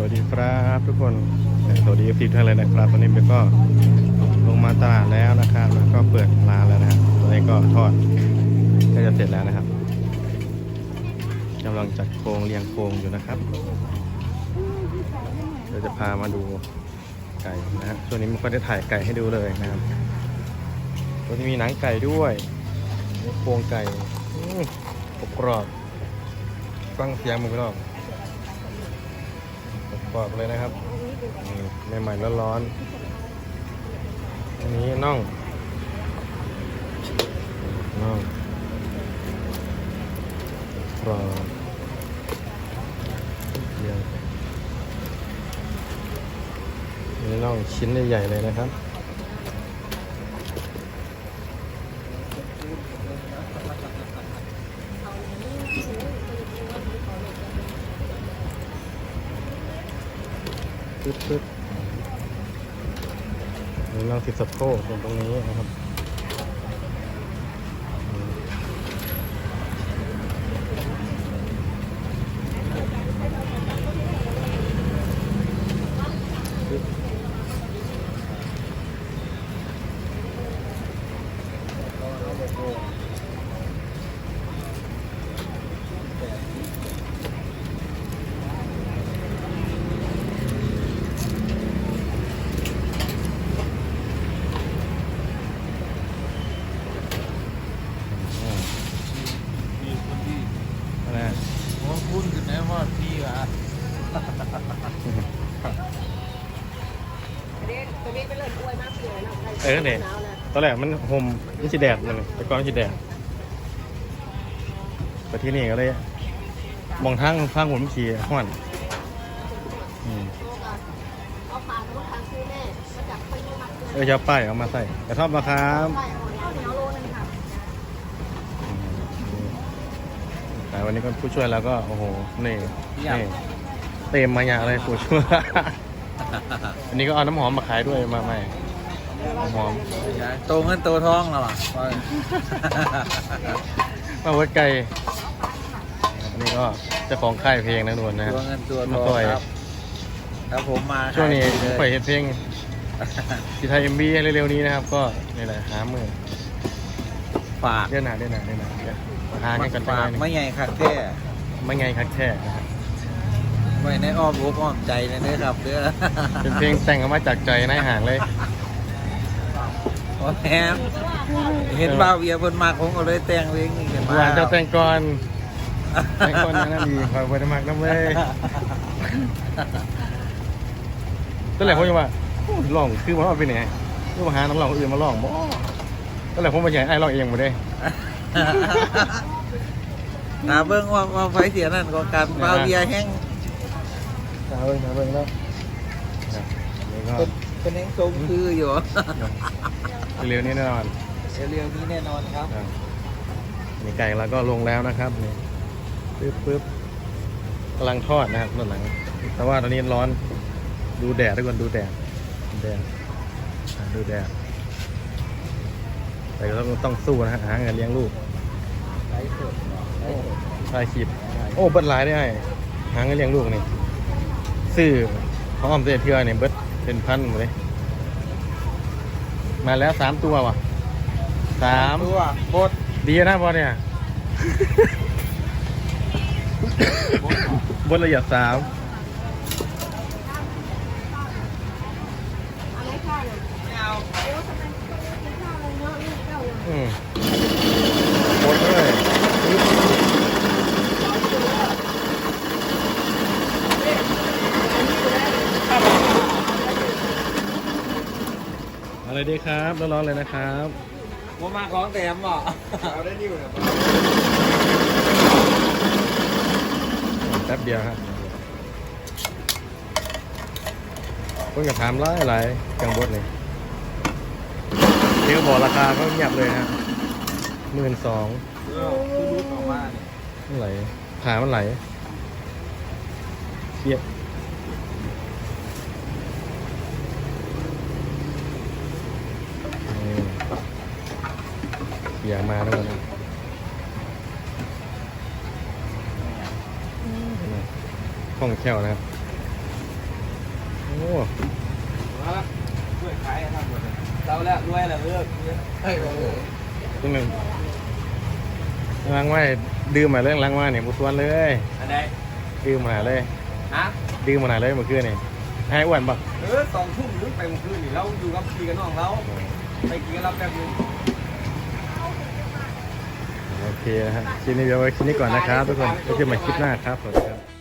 สวัสดีครับทุกคนสวัสดีทุกท่านเลยนะครับวันนี้เบลก็ลงมาตลาดแล้วนะครับแล้วก็เปิดร้านแล้วนะครับตอนนี้ก็ทอดก็จะเสร็จแล้วนะครับกำลังจัดโครงเรียงโครงอยู่นะครับเดี๋ยวจะพามาดูไก่นะฮะช่วงนี้ไมันก็ได้ถ่ายไก่ให้ดูเลยนะครับก็จะมีหนังไก่ด้วยโครงไก่กรอบฟังเสียงมันไปรอบ รอบเลยนะครับใหม่ๆร้อนๆอันนี้น่องน่องกรอบเดียวอันนี้น่องชิ้นใหญ่ๆเลยนะครับ ปึ๊บปึ๊บอันนี้น่องติดสะโพกตรงตรงนี้นะครับอืมปึ๊บ อืม มีคนที่ อะไร โอ้พูดกันนะว่าพี่อะ ตัวนี้เป็นเลือดอ้วยมาก เลยนะเออเนี่ยตอนแรกมันห่มนี่สีแดดเลยแต่ก่อนสีแดดไปที่นี่ก็เลย มองทางทางผมขี่ห้อนอืมเอาปลาทุกครั้งซื้อแม่มาจากไปดูมันเออจะเอาป้ายเอามาใส่กระทอบมาครับไปเอาเหนียวโลนึงค่ะแต่วันนี้ก็ผู้ช่วยแล้วก็โอ้โหนี่นี่เต็มมาอย่างเลยผู้ช่วยอันนี้ก็เอาน้ำหอมมาขายด้วยมาใหม่น้ำ หอมโตเงินโตทองแล้วอะมาวัดไก่อันนี้ก็เจ้าของค่ายเพลงนะนวลนะฮะตัวเงินตัวทมาองต่อยครับแล้วผมมาช่วงนี้เลปล่อยยเห็นเพลงที่ไทยเอ็มบีเร็วๆนี้นะครับ ก็นี่แหละหามือฝากเดือนหนาเดือนหนาเดือนหนาเดี๋ยวมาหากันกันไปฝากหน่ไม่อยใหญ่คักแท้ไม่ไงคักแท้นะครับไม่ในอ้อมอกอ้อมใจเลยนะครับเด้อเป็นเพลงแต่งออกมาจากใจนายห่างเลย โอ้แฮมเห็นบ่าวเวียบนมากผมก็เลยแต่งเพลงนี้ขึ้นมาหวานเจ้าแต่งก่อนแต่งก่อนนะนั่นดีคอยไปได้มากน้ำเลยตั้งแต่ผมยังว่าลองคือมันเอาไปไหนคือมาหาน้ำลองอื่นมาลองบ่ตั้งแต่ผมมาใหญ่ไอ้ลองเองหมดเลยหาเบิ้งว่าว่าไฟเสียนั่นก็การบ่าวเวียแห้งเอาเบิ่งเอาเบิ่งแล้วครับนี่ก็ เป็นเป็นแห้งทรงคืออยู่ เร็วๆนี้แน่นอนเร็วๆนี้แน่นอนครับครับนี่ไก่เราก็ลงแล้วนะครับนี่ปึ๊บปึ๊บกำลังทอดนะครับด้านหลัง แต่ว่าตอนนี้ร้อนดูแดดทุกคนดูแดดดูแดดอ่าดูแดดแต่ก็ต้องต้องสู้นะฮะหาเงินเลี้ยงลูกไลฟ์สดไลฟ์สดชายขีดโอ้เบิดหลายได้ไอ้หาเงินเลี้ยงลูกนี่ซื้อของออมเสียเทือเนี่ยเบิด เป็นพันหมดเลย มาแล้วสามตัวว่ะสามตัวบดดีนะบอลเนี่ยบนละเอียดสามอะไรข้าวเนี่ยโอ้ทำไมกินข้าวอะไรเนาะนี่เจ้าเนี่ยอืมบนเลยอะไร ดีครับร้อนๆเลยนะครับผมมาของแถมบ่เอาได้นิ้วนะแป๊บเดียวครับคนกับถามหลายหลายกังบดเลยนี่ก็บอกราคาก็เงียบเลยฮะหมื่นสองเออคือรุดออกมาเนี่ยมันไหลขามันไหลเทียบ เสียงมาแล้วนะห้องแค่วนะครับ โอ้ช่วยขายทำหมดเลยเราแล้วรวยแล้วเลิกเฮ้ยโอ้โหตรงหนึ่งล้างไว้ดื่มมาเรื่องล้างไว้เนี่ยบุษวนเลยอันไหนดื่มมาเลยฮะดื่มมาเลยเมื่อคืนนี่ให้อ้วนปะเออสองทุ่มหรือไปเมื่อคืนนี่เราอยู่กับพี่กับน้องเราไปกินกันรับแป๊บนึงโอ เคนะฮะคลิปนี้เดี๋ยวไว้คลิปนี้ก่อนนะครับทุกคนไว้เจอกันใหม่คลิปหน้าครับสวัสดีครับ